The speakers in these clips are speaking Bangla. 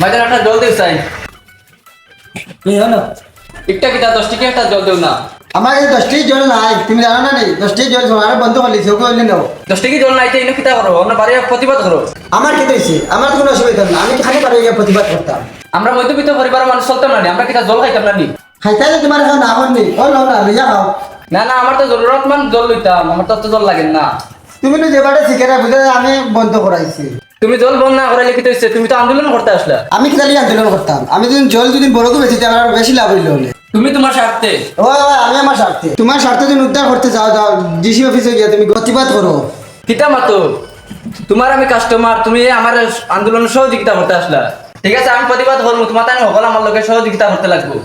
ভাইজান একটা জল দেও চাই কি হলো। একটা দশ টিকা একটা জল দেও না? আমার কাছে দশটি জল নাই তুমি জানো না নি? দশটি জল তোমার বন্ধ সে কইলে নাও দশ টিকি জল নাইতে ইনো কিতা করো? আমরা বাড়ি প্রতিবাদ করো। আমার কি আমার তো কোনো অসুবিধা না আমি খালি পারে গিয়ে প্রতিবাদ করতাম? আমরা মধ্যবিত্ত পরিবারের মানুষ চলতাম না আমরা কিতা জল খাইতাম না নি? খাইতে তোমার এখন না হননি ও নাও না খাও না না আমার তো জরুরতমান জল লইতাম আমার তো জল লাগে না। তুমি তো যেবারে শিখে বুঝে আমি বন্ধ করাইছি। তুমি জল বন্ধ না করাইলে কি হইছে? তুমি তো আন্দোলন করতে আসলা। আমি খালি আন্দোলন করতাম? আমি যদি জল যদি বড়কে বেশি আমার বেশি লাভ হইল তুমি তোমার স্বার্থে। ও আমি আমার স্বার্থে। তোমার স্বার্থ যদি উদ্ধার করতে চাও যাও ডিসি অফিসে গিয়ে তুমি প্রতিবাদ করো। কিতা মাতো তোমার আমি কাস্টমার তুমি আমার আন্দোলন সহযোগিতা করতে আসলা। ঠিক আছে আমি প্রতিবাদ করব তোমার তাই সকল আমার লোকের সহযোগিতা করতে লাগবো।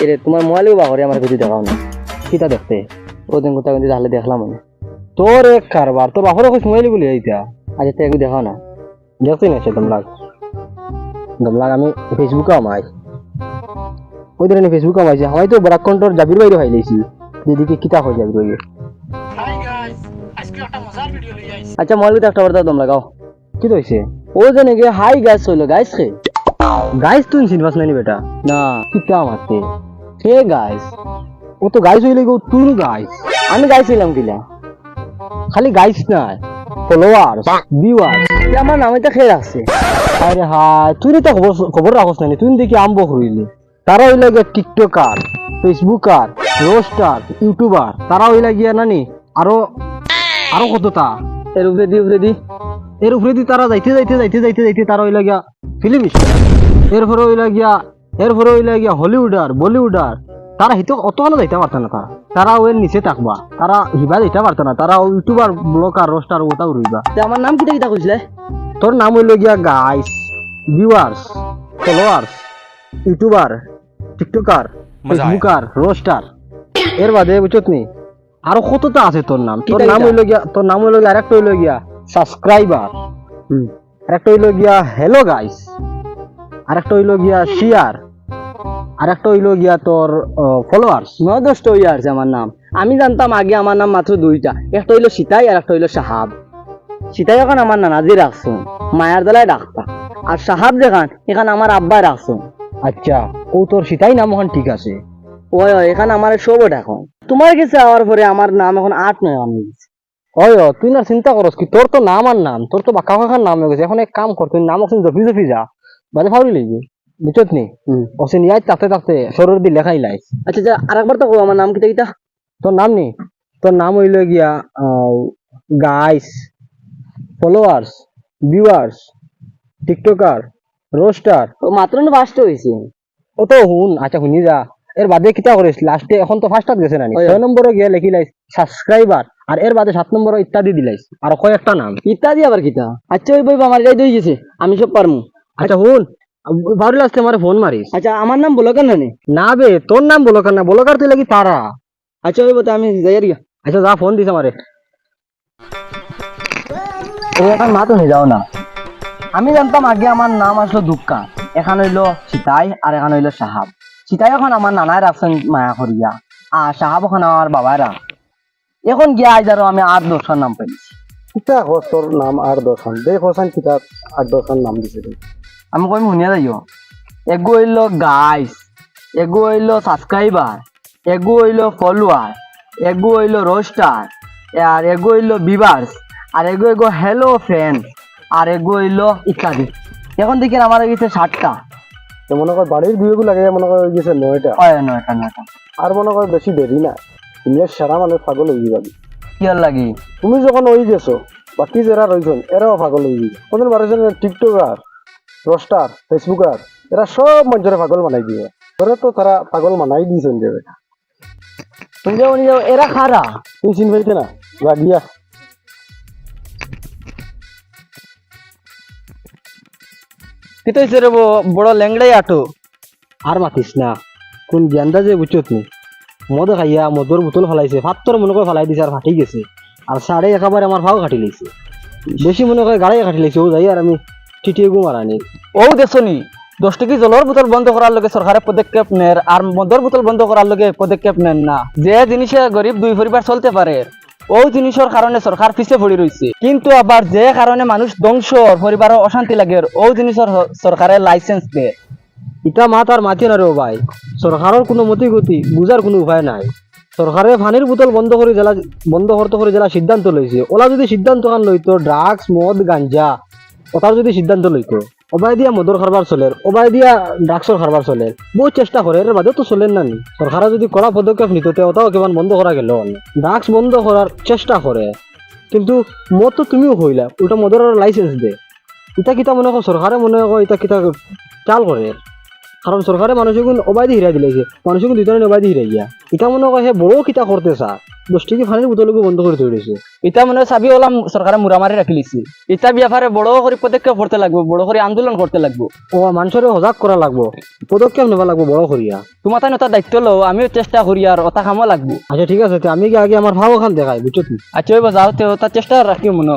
এরে তোমার মোবাইলেও বাহরে আমার কিছু দেখাও না। কিতা দেখতে? ওদিন কোথাও কিন্তু তাহলে দেখলাম আমি। তোর এক কারবার তোর বাপরে খুশ মোবাইল বলি এইটা আচ্ছা তো একটু দেখাও না। দেখছি না সে দমলাগ দমলাগ আমি ফেসবুকে আমাই ওই ধরনের ফেসবুকে আমাইছি আমি তো বরাক কন্ট্রোল জাবির বাইরে ভাই লাইছি দিদিকে কিতা হয়ে যাবি রইবে আচ্ছা মোবাইল একটা বার্তা দম লাগাও কি তো হয়েছে ও জানে গে হাই গাইস হইল গাইস খে গাইস তুই চিনবাস নানি বেটা? না কিতা মারতে হে গাইস ও তো গাইস হইলে গো তুই গাইস আমি গাইস হইলাম কিলা? খালি গাইস না ফলোয়ার্স ভিউয়ার্স আমার নামে তো খেয়ে রাখছে আরে হ্যাঁ তুই তো খবর খবর রাখস না তুই দেখি আম্ব হইলি তারা হইলে গিয়ে টিকটকার ফেসবুকার রোস্টার ইউটিউবার তারা হইলে গিয়া নানি আরও আরও কতটা? এর উপরে দি উপরে দি। এর উপরে দি তারা যাইতে যাইতে যাইতে যাইতে যাইতে তারা হইলে গিয়া ফিল্ম এরপরে হইলে গিয়া এরপরে হইলে গিয়া হলিউডার বলিউডার তারা হিতো অতখানো যাইতে পারত না তারা তারা ওর নিচে থাকবা। তারা হিবা যাইতে পারত না তারা ইউটিউবার ব্লগার রোস্টার ওটাও রইবা আমার নাম কিটা কিটা কইছিলে তোর নাম হইল গিয়া guys viewers followers youtuber tiktoker facebooker roaster এর বাদে বুঝছত নি? আরও কতটা আছে তোর নাম? তোর নাম হইল গিয়া তোর নাম হইল গিয়া আরেকটা হইল গিয়া সাবস্ক্রাইবার হুম আরেকটা হইল গিয়া হ্যালো গাইস আরেকটা হইল গিয়া শিয়ার আরেকটা হইল গিয়া তোর ফলোয়ার্স নয় দশটা ইয়ার্স আমার নাম। আমি জানতাম আগে আমার নাম মাত্র দুইটা। একটা হইল সীতাই আর একটা হইল সাহাব। সীতাই এখন আমার নানাজি রাখছো মায়ার দলায় ডাকতা আর সাহাব যেখান এখান আমার আব্বাই রাখছো আচ্ছা ও তোর সীতাই নাম এখন ঠিক আছে? ওই ওই এখানে আমার সবও এখন। তোমার কাছে আওয়ার পরে আমার নাম এখন আট নয় আমি ওই ও তুই না চিন্তা করস কি তোর তো নাম আর নাম তোর তো বাক্কা কাকার নাম হয়ে গেছে। এখন এক কাম কর তুই নাম ওখানে জফি জফি যা। বাজে ফাউরি লাগবে বুঝছত নি? ওসে নিয়ে থাকতে থাকতে শরীর দিয়ে লেখাই লাইস আচ্ছা যা আরেকবার তো আমার নাম কিটা কিটা তোর নাম নি? তোর নাম হইল গিয়া guys followers viewers tiktoker roaster ও মাত্র না পাঁচটা হয়েছে ও তো হুন আচ্ছা শুনি যা। এর বাদে কিতা করিস লাস্টে এখন তো ফার্স্টত গেছে না ছয় নম্বরে গিয়ে লেখি লাইস সাবস্ক্রাইবার আর এর বাদে সাত নম্বরে ইত্যাদি দিলাইস আর কয়েকটা নাম। ইত্যাদি আবার কিতা? আচ্ছা ওই বই আমার এটাই দই গেছে। আমি সব পারমু আচ্ছা হুন বারো লাস্টে আমার ফোন মারিস। আচ্ছা আমার নাম বলো কেন না বে তোর নাম বলো কেন বলো কার তুই লাগি তারা। আচ্ছা ওই বলতে আমি যাই আচ্ছা যা ফোন দিস আমারে। ও এখন মা তো নিয়ে যাও না। আমি জানতাম আগে আমার নাম আসলো দুঃখা এখন হইল সীতাই আর এখন হইল সাহাব। সীতাই এখন আমার নানায় রাখছেন মায়া করিয়া আর সাহাব এখন আমার বাবাই রাখ এখন গিয়া আজ আরও আমি আর দশটার নাম পেয়েছি। কিতা হস তোর নাম আর দশান দেখ হসান কিতা আর দশান নাম দিছে আমি কই শুনিয়া যাইও এগু হইল গাইস এগু হইল সাবস্ক্রাইবার এগু হইল ফলোয়ার এগু হইল রোস্টার আর এগু হইল ভিভার্স আর এগু এগো হ্যালো ফ্রেন্ড আর এগু হইল ইত্যাদি। এখন দেখি আমার গেছে ষাটটা তো মনে কর বাড়ির বিয়েগুলো লাগে মনে কর গেছে নয়টা। হয় নয়টা নয়টা। আর মনে কর বেশি দেরি না। তুমি সারা মানুষ পাগল হয়ে যাবি। কি আর লাগি? তুমি যখন হয়ে গেছো বাকি যারা রয়েছেন এরাও পাগল হয়ে যাবে। ওদের বাড়িছেন টিকটকার রোস্টার ফেসবুকার এরা সব মানুষের পাগল বানাই দিয়ে তোরা তো তারা পাগল বানাই দিয়েছেন দেবে তুমি যাও নিয়ে যাও এরা খারা তুই চিন পাইতে না? লাগিয়া কি তো রে বড় ল্যাংড়াই আটো। আর মাতিস না। কোন জ্ঞানটা যে বুঝছ নি মদ খাইয়া মদর বোতল ফলাইছে ভাতর মনে করে ফেলাই দিছে আর ফাটি গেছে। আর সাড়ে একেবারে আমার ভাও কাটি লাইছে বেশি মনে করে গাড়াই কাটি লাইছে ও যাই আর আমি ও দেখছনি দশ টাকি বোতল বন্ধ করার লগে সরকারে পদক্ষেপ আর বোতল বন্ধ করার লগে পদক্ষেপ নেন না। যে জিনিসে গরিব দুই পরিবার চলতে পারে জিনিসের কারণে সরকার পিছে পড়ে রয়েছে কিন্তু আবার যে কারণে মানুষ ধ্বংস পরিবারের অশান্তি লাগে ও জিনিসের সরকারের লাইসেন্স দেয় ইটা মাত আর মাতি না ভাই। সরকারের কোনো মতি গতি বুঝার কোনো উপায় নাই। সরকারে পানির বোতল বন্ধ করে জেলা বন্ধ করতে করে জেলা সিদ্ধান্ত লইছে ওলা যদি সিদ্ধান্ত খান লইতো ড্রাগস মদ, গাঞ্জা ওটার যদি সিদ্ধান্ত লইতো ওবাই দিয়া মদর খারবার চলে ওবাই দিয়া ড্রাগসর খারবার চলে, বহুত চেষ্টা করে এর বাদেও তো চলেন না নি সরকারে যদি কড়া পদক্ষেপ নিত ওটাও কেমন বন্ধ করা গেল। ড্রাগস বন্ধ করার চেষ্টা করে কিন্তু মদ তো তুমিও হইলা ওটা মদর লাইসেন্স দে। ইটা কিতা মনে কর সরকারে মনে কর ইটা কিতা চাল করে কারণ সরকারে মানুষগুন অবাধি হিরা দিলেছে মানুষগুন দুই ধরনের অবাধি হিরা গিয়া এটা মনে হয় বড় কিতা করতে চা? দশ টাকি ফানির বোতলকে বন্ধ করে দিছে। এটা মনে চাবি ওলা সরকারে মুরামারি রাখি লিছে। এটা ব্যাপারে বড় করে পদক্ষেপ করতে লাগবো বড় করে আন্দোলন করতে লাগবো। ও মানুষের সজাগ করা লাগবো পদক্ষেপ নেবা লাগবো বড় করিয়া তোমার তাই ওটা দায়িত্ব লো আমিও চেষ্টা করি আর ওটা কামও লাগবো। আচ্ছা ঠিক আছে আমি কি আগে আমার ভাব ওখান দেখাই বুঝছ আচ্ছা ওই যাও তে চেষ্টা রাখি মনে